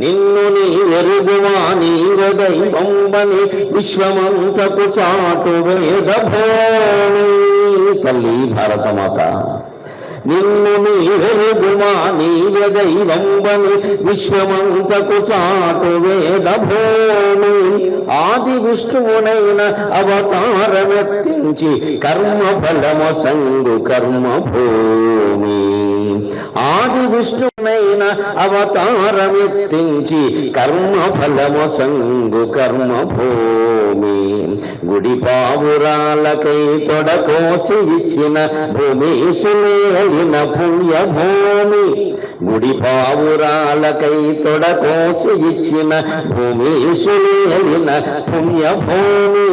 నిన్ను నీ ఎరుగువా నీర విశ్వమంతకు చాటు వేద భూమి తల్లి భారతమాత నిన్ను నీ వెలుగుమా నీవ దైవంబని విశ్వమంతకు చాటు వేద భూమి ఆది విష్ణువునైన అవతారమెత్తించి కర్మ ఫలము సంగు కర్మ భూమి ఆది విష్ణు అవతారమెత్తించి కర్మ ఫలము సంగు కర్మ భూమి గుడి పావురాలకై తొడకోసి ఇచ్చిన భూమేశులేలిన పుణ్య భూమి గుడి పావురాలకై తొడకోసి ఇచ్చిన భూమేశులేలిన పుణ్య భూమి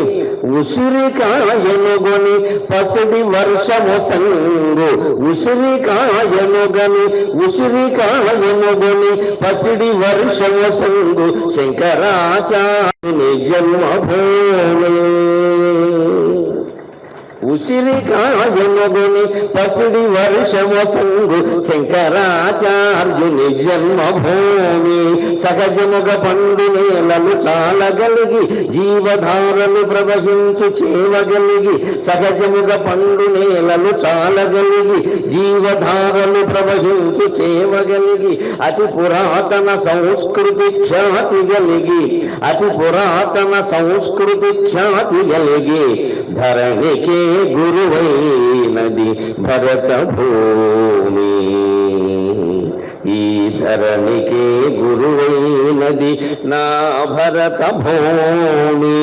ఉసిరికాయనుగొని పసిడి వర్షము సంగు. ఉసిరికాయనుగని ఉసిరికాయనుగొని పసిడి వర్షము సంగు. శంకరాచార్యుని జన్మభూమి. ఉసిరికాయనుగుని పసిడి వర్షము సంగు శంకరాచార్యుని జన్మభూమి. సహజముగ పండు నేలలు చాలగలిగి జీవధారలు ప్రవహించు చేవగలిగి సహజముగ పండు నేలలు చాలగలిగి జీవధారలు ప్రవహించు చేవగలిగి అతి పురాతన సంస్కృతి ఖ్యాతి గలిగి అతి పురాతన సంస్కృతి ఖ్యాతి గలిగి ధరణికే గురువైనది భరత భూమి. ఈ ధరణికే గురువైనది నా భరత భూమి.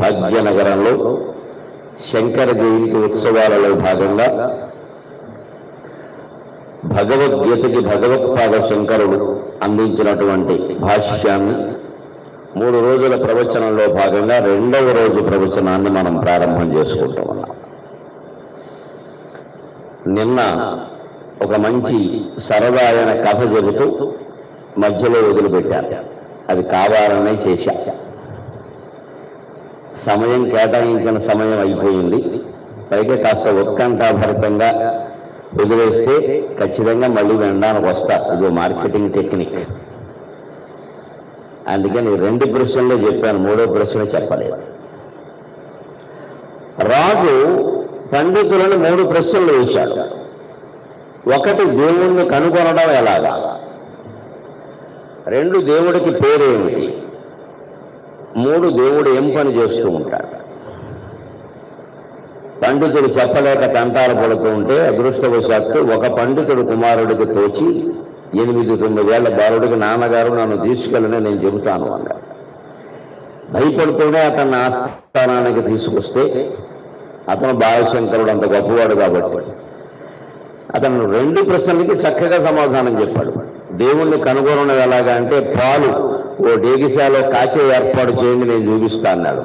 భాగ్యనగరంలో శంకర జయంతి ఉత్సవాలలో భాగంగా భగవద్గీతకి భగవత్పాద శంకరుడు అందించినటువంటి భాష్యాన్ని మూడు రోజుల ప్రవచనంలో భాగంగా రెండవ రోజు ప్రవచనాన్ని మనం ప్రారంభం చేసుకుంటూ ఉన్నాం నిన్న ఒక మంచి సరదా అయిన కథ చెబుతూ మధ్యలో వదిలిపెట్టాను అది కావాలనే చేశా. సమయం కేటాయించిన సమయం అయిపోయింది. పైగా కాస్త ఉత్కంఠాభరితంగా వదిలేస్తే ఖచ్చితంగా మళ్ళీ వినడానికి వస్తా. ఇది మార్కెటింగ్ టెక్నిక్. అందుకని రెండు ప్రశ్నలే చెప్పాను మూడో ప్రశ్న చెప్పలేదు. రాజు పండితులను మూడు ప్రశ్నలు వేశాడు. ఒకటి దేవుణ్ణి కనుగొనడం ఎలాగా? రెండు దేవుడికి పేరేమిటి? మూడు దేవుడు ఏం పని చేస్తూ ఉంటాడు? పండితుడు చెప్పలేక తంటాలు పడుతూ ఉంటే అదృష్టవశాత్తు ఒక పండితుడు కుమారుడికి తోచి ఎనిమిది తొమ్మిదేళ్ళ బాలుడికి నాన్నగారు నన్ను తీసుకెళ్ళని నేను చెబుతాను అన్నాడు. భయపడుతూనే అతన్ని ఆస్థానానికి తీసుకొస్తే అతను బాలశంకరుడు అంత గొప్పవాడు కాబట్టి అతను రెండు ప్రశ్నలకి చక్కగా సమాధానం చెప్పాడు. దేవుణ్ణి కనుగొనడం ఎలాగా అంటే పాలు ఓ డేగిశాలో కాచే ఏర్పాటు చేయండి నేను చూపిస్తా అన్నాడు.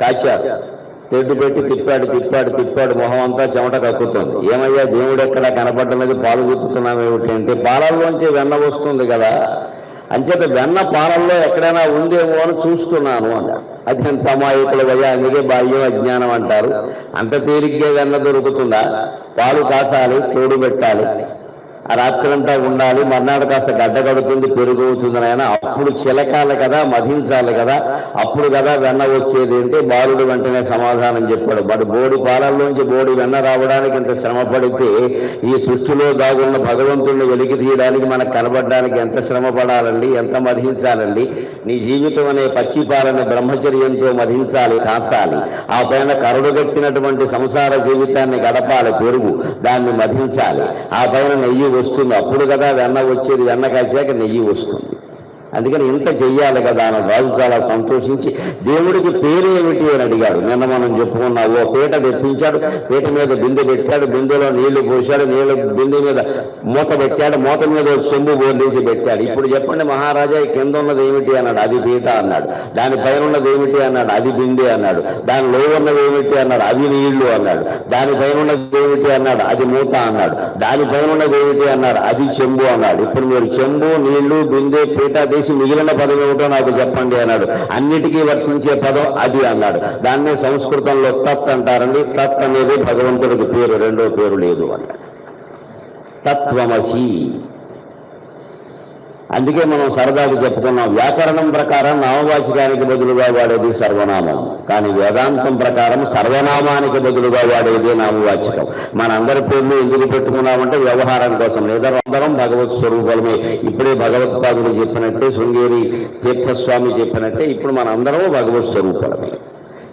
కాచారు. తెడ్డు పెట్టి తిప్పాడు తిప్పాడు తిప్పాడు మొహం అంతా చెమట కక్కుతుంది. ఏమయ్యా దేవుడు ఎక్కడ కనపడ్డనది పాలు తిప్పుతున్నాం అంటే పాలల్లోంచి వెన్న వస్తుంది కదా. అంచేత వెన్న పాలల్లో ఎక్కడైనా ఉందేమో అని చూస్తున్నాను అన్నాడు అది ఎంత అమాయకుల వయ అందుకే బాల్యం అజ్ఞానం అంటారు. అంత తేలిగ్గా వెన్న దొరుకుతుందా? పాలు కాచాలి తోడు పెట్టాలి. ఆ రాత్రంతా ఉండాలి మర్నాడు కాస్త గడ్డ కడుతుంది పెరుగు అవుతుంది నాయన. అప్పుడు చిలకాలి కదా మధించాలి కదా. అప్పుడు కదా వెన్న వచ్చేది అంటే బాలుడు వెంటనే సమాధానం చెప్పాడు. బట్ బోడి పాలల్లోంచి బోడి వెన్న రావడానికి ఇంత శ్రమ పడితే ఈ సృష్టిలో దాగున్న భగవంతుడిని వెలికి తీయడానికి మనకు కనబడడానికి ఎంత శ్రమ పడాలండి? ఎంత మధించాలండి? నీ జీవితం అనే పచ్చిపాలని బ్రహ్మచర్యంతో మధించాలి కాచాలి. ఆ పైన కరుడుగట్టినటువంటి సంసార జీవితాన్ని గడపాలి పెరుగు. దాన్ని మధించాలి. ఆ పైన నెయ్యి వస్తుంది. అప్పుడు కదా వెన్న వచ్చేది. వెన్న కాచాక నెయ్యి వస్తుంది. అందుకని ఇంత చెయ్యాలి కదా అని రాజు చాలా సంతోషించి దేవుడికి పేరేమిటి అని అడిగాడు. నిన్న మనం చెప్పుకున్నా ఓ పీట తెప్పించాడు పీట మీద బిందె పెట్టాడు బిందెలో నీళ్ళు పోశాడు నీళ్ళ బిందె మీద మూత పెట్టాడు మూత మీద ఒక చెంబు బోర్లించి పెట్టాడు. ఇప్పుడు చెప్పండి మహారాజా కింద ఉన్నది ఏమిటి అన్నాడు. అది పీట అన్నాడు. దాని పైన ఉన్నది ఏమిటి అన్నాడు. అది బిందె అన్నాడు. దానిలో ఉన్నది ఏమిటి అన్నాడు. అది నీళ్ళు అన్నాడు. దాని పైన ఉన్నది ఏమిటి అన్నాడు. అది మూత అన్నాడు. దాని పైన ఉన్నది ఏమిటి అన్నాడు. అది చెంబు అన్నాడు. ఇప్పుడు మీరు చెంబు నీళ్ళు బిందె పీట తీసి మిగిలిన పదం ఏమిటో నాకు చెప్పండి అన్నాడు. అన్నిటికీ వర్తించే పదం అది అన్నాడు. దాన్నే సంస్కృతంలో తత్ అంటారండి. తత్ అనేది భగవంతుడికి పేరు రెండో పేరు లేదు అన్నాడు. తత్వమసి. అందుకే మనం సరదాగా చెప్పుకున్నాం వ్యాకరణం ప్రకారం నామవాచకానికి బదులుగా వాడేది సర్వనామం. కానీ వేదాంతం ప్రకారం సర్వనామానికి బదులుగా వాడేది నామవాచకం. మనందరి పేర్లు ఎందుకు పెట్టుకున్నామంటే వ్యవహారం కోసం. లేదా అందరం భగవత్ స్వరూపమే. ఇప్పుడే భగవత్పాదుడు చెప్పినట్టే శృంగేరి తీర్థస్వామి చెప్పినట్టే ఇప్పుడు మనందరం భగవత్ స్వరూపమే.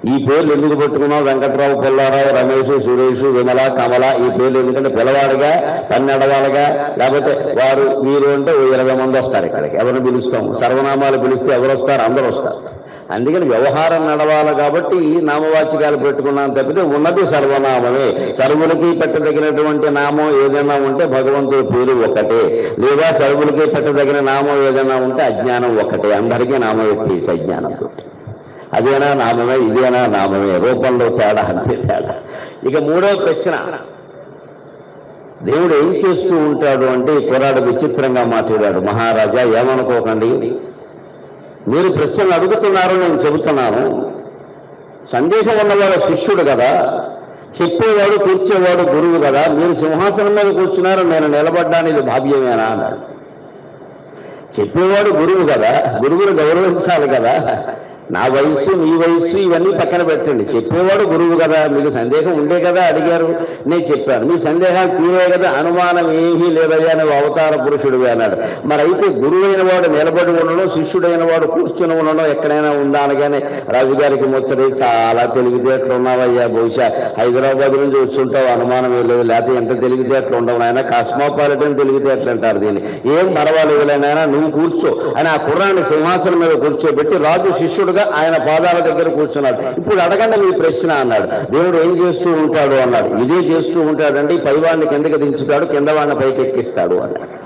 ఈ పేర్లు ఎందుకు పెట్టుకున్నాం వెంకట్రావు పుల్లారావు రమేష్ సురేష్ విమల కమల ఈ పేర్లు ఎందుకంటే పిల్లవాడుగా పన్నెడవాలుగా లేకపోతే వారు మీరు అంటే ఇరవై మంది వస్తారు ఇక్కడికి. ఎవరిని పిలుస్తాం? సర్వనామాలు పిలిస్తే ఎవరు వస్తారు? అందరూ వస్తారు. అందుకని వ్యవహారం నడవాలి కాబట్టి నామవాచకాలు పెట్టుకున్నాను తప్పితే ఉన్నది సర్వనామమే. సర్వులకి పెట్టదగినటువంటి నామం ఏదైనా ఉంటే భగవంతుడి పేరు ఒకటే. లేదా సర్వులకి పెట్టదగిన నామం ఏదైనా ఉంటే అజ్ఞానం ఒకటే. అందరికీ నామం అజ్ఞానం అజ్ఞానంతో అదేనా నామమే ఇదేనా నామమే రూపంలో తేడా అంతే తేడా. ఇక మూడో ప్రశ్న. దేవుడు ఏం చేస్తూ ఉంటాడు అంటే ఈ కుర్రాడు విచిత్రంగా మాట్లాడాడు. మహారాజా ఏమనుకోకండి. మీరు ప్రశ్నలు అడుగుతున్నారు నేను చెబుతున్నాను. సందేశం ఉన్నవాడు శిష్యుడు కదా. చెప్పేవాడు కూర్చేవాడు గురువు కదా. మీరు సింహాసనం మీద కూర్చున్నారు నేను నిలబడ్డానికి భావ్యమేనా అన్నాడు. చెప్పేవాడు గురువు కదా. గురువుని గౌరవించాలి కదా. నా వయస్సు మీ వయస్సు ఇవన్నీ పక్కన పెట్టండి. చెప్పేవాడు గురువు కదా మీకు సందేహం ఉండే కదా అడిగారు. నేను చెప్పాను మీ సందేహాలు తీరే కదా అనుమానం ఏమీ లేదయ్యా నువ్వు అవతార పురుషుడు అన్నాడు. మరి అయితే గురువైన వాడు నిలబడి ఉండడం శిష్యుడైన వాడు కూర్చుని ఉండడం ఎక్కడైనా ఉందా అనగానే రాజుగారికి ముచ్చడి చాలా తెలివితేటలు ఉన్నావయ్యా బహుశా హైదరాబాద్ నుంచి వచ్చుంటావు అనుమానం ఏం లేదు. లేకపోతే ఎంత తెలివితేటలు ఉండవు నాయన కాస్మోపాలిటన్ తెలివితేటలు అంటారు దీన్ని. ఏం పర్వాలేదు నాయన నువ్వు కూర్చో. అని ఆ కుర్రాన్ని సింహాసనం మీద కూర్చోబెట్టి రాజు శిష్యుడుగా ఆయన పాదాల దగ్గర కూర్చున్నాడు. ఇప్పుడు అడగండి మీ ప్రశ్న అన్నాడు. దేవుడు ఏం చేస్తూ ఉంటాడు అన్నాడు. ఇదే చేస్తూ ఉంటాడంటే ఈ పైవాడిని కిందకి దించుతాడు కింద వాడిని పైకెక్కిస్తాడు అన్నాడు.